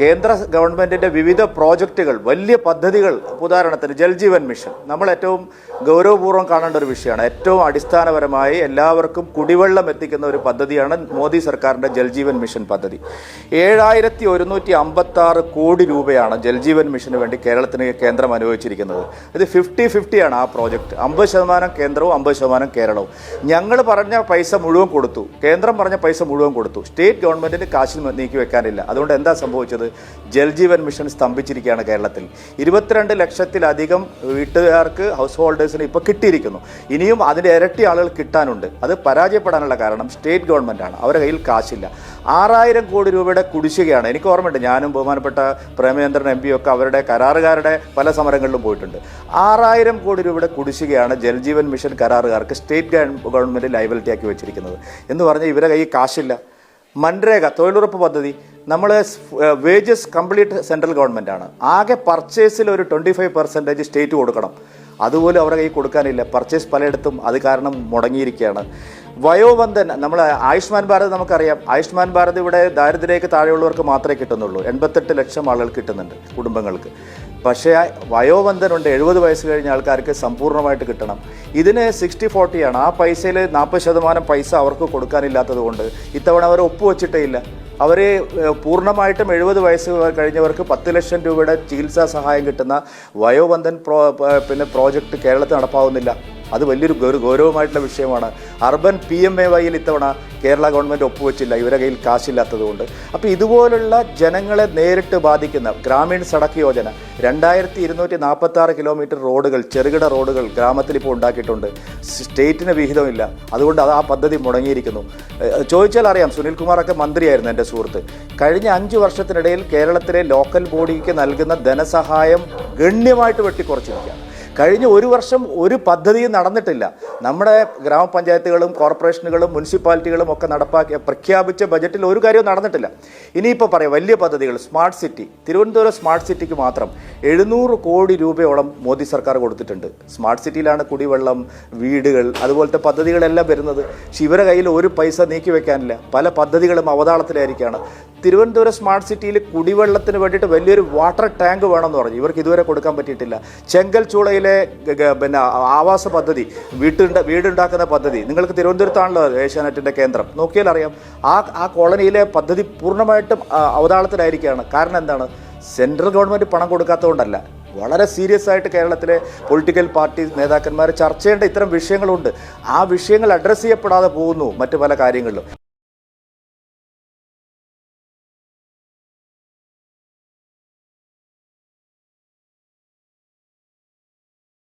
കേന്ദ്ര ഗവൺമെന്റിന്റെ വിവിധ പ്രോജക്റ്റുകൾ വലിയ പദ്ധതികൾ ഉദാഹരണത്തിന് ജൽജീവൻ മിഷൻ. നമ്മൾ ഏറ്റവും ഗൗരവപൂർവം കാണേണ്ട ഒരു വിഷയമാണ്. ഏറ്റവും അടിസ്ഥാനപരമായി എല്ലാവർക്കും കുടിവെള്ളം എത്തിക്കുന്ന ഒരു പദ്ധതിയാണ് മോദി സർക്കാരിന്റെ ജൽജീവൻ മിഷൻ പദ്ധതി. ഏഴായിരത്തി ഒരുന്നൂറ്റി അമ്പത്തി ആറ് കോടി രൂപയാണ് ജൽജീവൻ മിഷന് വേണ്ടി കേരളത്തിന് കേന്ദ്രം അനുവദിച്ചിരിക്കുന്നത്. ഇത് ഫിഫ്റ്റി ഫിഫ്റ്റിയാണ് ആ പ്രോജക്റ്റ് അമ്പത് ശതമാനം കേന്ദ്രവും അമ്പത് ശതമാനം കേരളവും. ഞങ്ങൾ പറഞ്ഞ പൈസ മുഴുവൻ കൊടുത്തു. കേന്ദ്രം പറഞ്ഞ പൈസ മുഴുവൻ കൊടുത്തു. സ്റ്റേറ്റ് ഗവൺമെന്റിന് കാശിൽ നീക്കി വെക്കാനില്ല അതുകൊണ്ട് എന്താ സംഭവിച്ചത്? ജൽജീവൻ മിഷൻ സ്തംഭിച്ചിരിക്കുകയാണ് കേരളത്തിൽ. ഇരുപത്തിരണ്ട് ലക്ഷത്തിലധികം വീട്ടുകാർക്ക് ഹൗസ് ഹോൾഡേഴ്സിന് ഇപ്പോൾ കിട്ടിയിരിക്കുന്നു. ഇനിയും അതിന്റെ ഇരട്ടി ആളുകൾ കിട്ടാനുണ്ട്. അത് പരാജയപ്പെടാനുള്ള കാരണം സ്റ്റേറ്റ് ഗവൺമെന്റാണ് അവരുടെ കയ്യിൽ കാശില്ല. ആറായിരം കോടി രൂപയുടെ കുടിശ്ശികയാണ്. എനിക്ക് ഓർമ്മയുണ്ട് ഞാനും ബഹുമാനപ്പെട്ട പ്രേമചന്ദ്രൻ എം ഒക്കെ അവരുടെ കരാറുകാരുടെ പല സമരങ്ങളിലും പോയിട്ടുണ്ട്. ആറായിരം കോടി രൂപയുടെ കുടിശ്ശികയാണ് ജൽജീവൻ മിഷൻ കരാറുകാർക്ക് സ്റ്റേറ്റ് ഗവൺമെന്റ് ലൈബിലിറ്റി ആക്കി വെച്ചിരിക്കുന്നത്. എന്ന് പറഞ്ഞാൽ ഇവരെ കയ്യിൽ കാശില്ല. മൻരേഗ തൊഴിലുറപ്പ് പദ്ധതി നമ്മൾ വേജസ് കംപ്ലീറ്റ് സെൻട്രൽ ഗവൺമെന്റ് ആണ്. ആകെ പർച്ചേസിൽ ഒരു ട്വന്റി ഫൈവ് പെർസെന്റേജ് സ്റ്റേറ്റ് കൊടുക്കണം. അതുപോലും അവരുടെ കയ്യിൽ കൊടുക്കാനില്ല. പർച്ചേസ് പലയിടത്തും അത് കാരണം മുടങ്ങിയിരിക്കുകയാണ്. വയോബന്ധൻ നമ്മൾ ആയുഷ്മാൻ ഭാരത് നമുക്കറിയാം. ആയുഷ്മാൻ ഭാരത് ഇവിടെ ദാരിദ്ര്യക്ക് താഴെയുള്ളവർക്ക് മാത്രമേ കിട്ടുന്നുള്ളൂ. എൺപത്തെട്ട് ലക്ഷം ആളുകൾ കിട്ടുന്നുണ്ട് കുടുംബങ്ങൾക്ക്. പക്ഷേ വയോബന്ധനുണ്ട് എഴുപത് വയസ്സ് കഴിഞ്ഞ ആൾക്കാർക്ക് സമ്പൂർണമായിട്ട് കിട്ടണം. ഇതിന് സിക്സ്റ്റി ഫോർട്ടിയാണ് ആ പൈസയിൽ നാൽപ്പത് ശതമാനം പൈസ അവർക്ക് കൊടുക്കാനില്ലാത്തത് കൊണ്ട് ഇത്തവണ അവർ ഒപ്പുവെച്ചിട്ടേ ഇല്ല. അവർ പൂർണമായിട്ടും എഴുപത് വയസ്സ് കഴിഞ്ഞവർക്ക് പത്ത് ലക്ഷം രൂപയുടെ ചികിത്സാ സഹായം കിട്ടുന്ന വയോബന്ധൻ പ്രോ പിന്നെ പ്രോജക്റ്റ് കേരളത്തിൽ നടപ്പാവുന്നില്ല. അത് വലിയൊരു ഗൗരവമായിട്ടുള്ള വിഷയമാണ്. അർബൻ പി എം എ വൈയിൽ ഇത്തവണ കേരള ഗവൺമെന്റ് ഒപ്പുവെച്ചില്ല. ഇവരുടെ കയ്യിൽ കാശില്ലാത്തതുകൊണ്ട്. അപ്പോൾ ഇതുപോലുള്ള ജനങ്ങളെ നേരിട്ട് ബാധിക്കുന്ന ഗ്രാമീൺ സടക്ക് യോജന രണ്ടായിരത്തി ഇരുന്നൂറ്റി നാൽപ്പത്തി ആറ് കിലോമീറ്റർ റോഡുകൾ ചെറുകിട റോഡുകൾ ഗ്രാമത്തിൽ ഇപ്പോൾ ഉണ്ടാക്കിയിട്ടുണ്ട്. സ്റ്റേറ്റിന് വിഹിതമില്ല. അതുകൊണ്ട് അത് ആ പദ്ധതി മുടങ്ങിയിരിക്കുന്നു. ചോദിച്ചാൽ അറിയാം സുനിൽകുമാറൊക്കെ മന്ത്രിയായിരുന്നു എന്റെ സുഹൃത്ത്. കഴിഞ്ഞ അഞ്ച് വർഷത്തിനിടയിൽ കേരളത്തിലെ ലോക്കൽ ബോഡിക്ക് നൽകുന്ന ധനസഹായം ഗണ്യമായിട്ട് വെട്ടിക്കുറച്ചിരിക്കുകയാണ്. കഴിഞ്ഞ ഒരു വർഷം ഒരു പദ്ധതിയും നടന്നിട്ടില്ല. നമ്മുടെ ഗ്രാമപഞ്ചായത്തുകളും കോർപ്പറേഷനുകളും മുനിസിപ്പാലിറ്റികളും ഒക്കെ നടപ്പാക്കിയ പ്രഖ്യാപിച്ച ബജറ്റിൽ ഒരു കാര്യവും നടന്നിട്ടില്ല. ഇനിയിപ്പോൾ പറയാം വലിയ പദ്ധതികൾ സ്മാർട്ട് സിറ്റി. തിരുവനന്തപുരം സ്മാർട്ട് സിറ്റിക്ക് മാത്രം എഴുന്നൂറ് കോടി രൂപയോളം മോദി സർക്കാർ കൊടുത്തിട്ടുണ്ട്. സ്മാർട്ട് സിറ്റിയിലാണ് കുടിവെള്ളം വീടുകൾ അതുപോലത്തെ പദ്ധതികളെല്ലാം വരുന്നത്. ശിവര കയ്യിൽ ഒരു പൈസ നീക്കി വെക്കാനില്ല. പല പദ്ധതികളും അവതാളത്തിലായിരിക്കുകയാണ് തിരുവനന്തപുരം സ്മാർട്ട് സിറ്റിയിൽ കുടിവെള്ളത്തിന് വേണ്ടിയിട്ട് വലിയൊരു വാട്ടർ ടാങ്ക് വേണമെന്ന് പറഞ്ഞു. ഇവർക്ക് ഇതുവരെ കൊടുക്കാൻ പറ്റിയിട്ടില്ല. ചെങ്കൽ ചൂളയിലെ ഗ- പിന്നെ ആവാസ പദ്ധതി വീട്ടുണ്ട വീടുണ്ടാക്കുന്ന പദ്ധതി നിങ്ങൾക്ക് തിരുവനന്തപുരത്താണല്ലോ ഏഷ്യാനെറ്റിന്റെ കേന്ദ്രം. നോക്കിയാൽ അറിയാം ആ ആ കോളനിയിലെ പദ്ധതി പൂർണമായിട്ടും അവതാളത്തിലായിരിക്കുകയാണ്. കാരണം എന്താണ്? സെൻട്രൽ ഗവൺമെന്റ് പണം കൊടുക്കാത്തതുകൊണ്ടല്ല. വളരെ സീരിയസ് ആയിട്ട് കേരളത്തിലെ പൊളിറ്റിക്കൽ പാർട്ടി നേതാക്കന്മാർ ചർച്ച ചെയ്യേണ്ട ഇത്തരം വിഷയങ്ങളുണ്ട്. ആ വിഷയങ്ങൾ അഡ്രസ്സ് ചെയ്യപ്പെടാതെ പോകുന്നു മറ്റു പല കാര്യങ്ങളിലും.